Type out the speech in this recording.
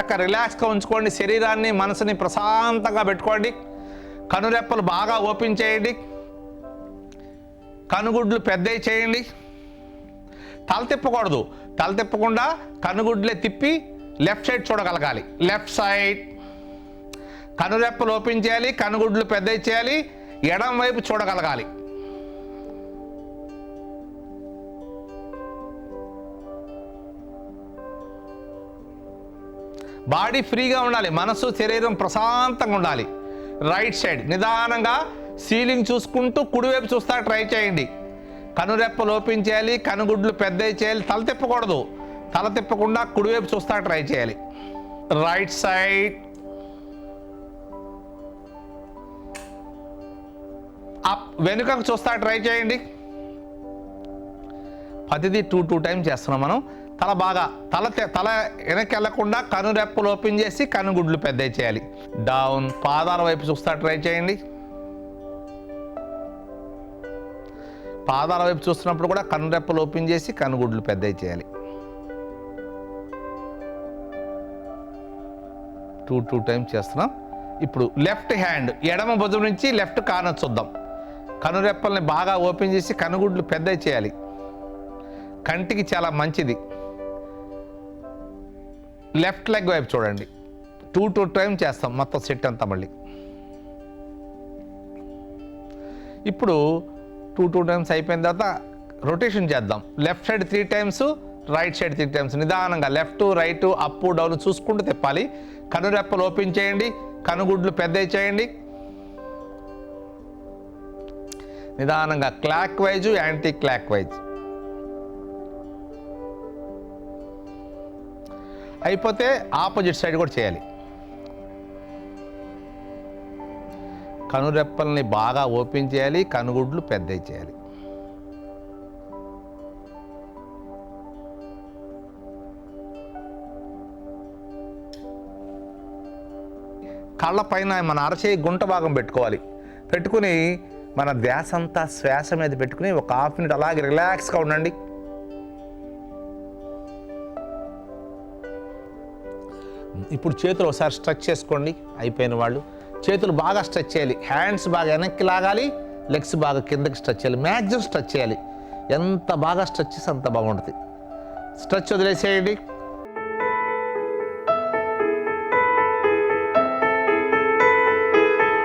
చక్కగా రిలాక్స్గా ఉంచుకోండి. శరీరాన్ని మనసుని ప్రశాంతంగా పెట్టుకోండి. కనురెప్పలు బాగా ఓపెన్ చేయండి. కనుగుడ్లు పెద్దవి చేయండి. తల తిప్పకూడదు తల తిప్పకుండా కనుగుడ్లే తిప్పి లెఫ్ట్ సైడ్ చూడగలగాలి. Left side. కనురెప్పలు ఓపెన్ చేయాలి. కనుగుడ్లు పెద్దవి చేయాలి. ఎడం వైపు చూడగలగాలి. బాడీ ఫ్రీగా ఉండాలి మనసు శరీరం ప్రశాంతంగా ఉండాలి. రైట్ సైడ్ నిదానంగా సీలింగ్ చూసుకుంటూ కుడివైపు చూస్తా ట్రై చేయండి. కనురెప్ప లోపించేయాలి కనుగుడ్లు పెద్ద చేయాలి తల తిప్పకూడదు. తల తిప్పకుండా కుడివైపు చూస్తా ట్రై చేయాలి. Right side. అప్ వెనుకకు చూస్తా ట్రై చేయండి. పదిది టూ టూ టైమ్స్ చేస్తున్నాం మనం. తల బాగా తల తల వెనక్కి వెళ్ళకుండా కనురెప్పలు ఓపెన్ చేసి కనుగుడ్లు పెద్దవి చేయాలి. డౌన్ పాదాల వైపు చూస్తా ట్రై చేయండి. పాదాల వైపు చూస్తున్నప్పుడు కూడా కనురెప్పలు ఓపెన్ చేసి కనుగుడ్లు పెద్ద చేయాలి. టూ టూ టైమ్స్ చేస్తున్నాం. ఇప్పుడు లెఫ్ట్ హ్యాండ్ ఎడమ భుజం నుంచి లెఫ్ట్ కార్నర్ చూద్దాం. కనురెప్పల్ని బాగా ఓపెన్ చేసి కనుగుడ్లు పెద్దవి చేయాలి. కంటికి చాలా మంచిది. లెఫ్ట్ లెగ్ వైపు చూడండి. టూ టూ టైం చేస్తాం మొత్తం సెట్ అంతా మళ్ళీ. ఇప్పుడు టూ టూ టైమ్స్ అయిపోయిన తర్వాత రొటేషన్ చేద్దాం. Left side three times right side three times నిదానంగా లెఫ్ట్ రైట్ అప్ డౌన్ చూసుకుంటూ తిప్పాలి. కనురెప్పలు ఓపెన్ చేయండి. కనుగుడ్లు పెద్ద చేయండి. నిదానంగా clockwise anticlockwise అయిపోతే ఆపోజిట్ సైడ్ కూడా చేయాలి. కనురెప్పల్ని బాగా ఓపెన్ చేయాలి కనుగుడ్లు పెద్దవి చేయాలి. కళ్ళ పైన మన అరచేయి గుంట భాగం పెట్టుకోవాలి. పెట్టుకుని మన ధ్యాసంతా శ్వాస మీద పెట్టుకుని ఒక హాఫ్ మినిట్ అలాగే రిలాక్స్గా ఉండండి. ఇప్పుడు చేతులు ఒకసారి స్ట్రెచ్ చేసుకోండి. అయిపోయిన వాళ్ళు. చేతులు బాగా స్ట్రెచ్ చేయాలి. హ్యాండ్స్ బాగా వెనక్కి లాగాలి. లెగ్స్ బాగా కిందకి స్ట్రెచ్ చేయాలి. మ్యాక్సిమం స్ట్రెచ్ చేయాలి. ఎంత బాగా స్ట్రెచ్ చేస్తే అంత బాగుంటుంది. స్ట్రెచ్ వదిలేసేయండి.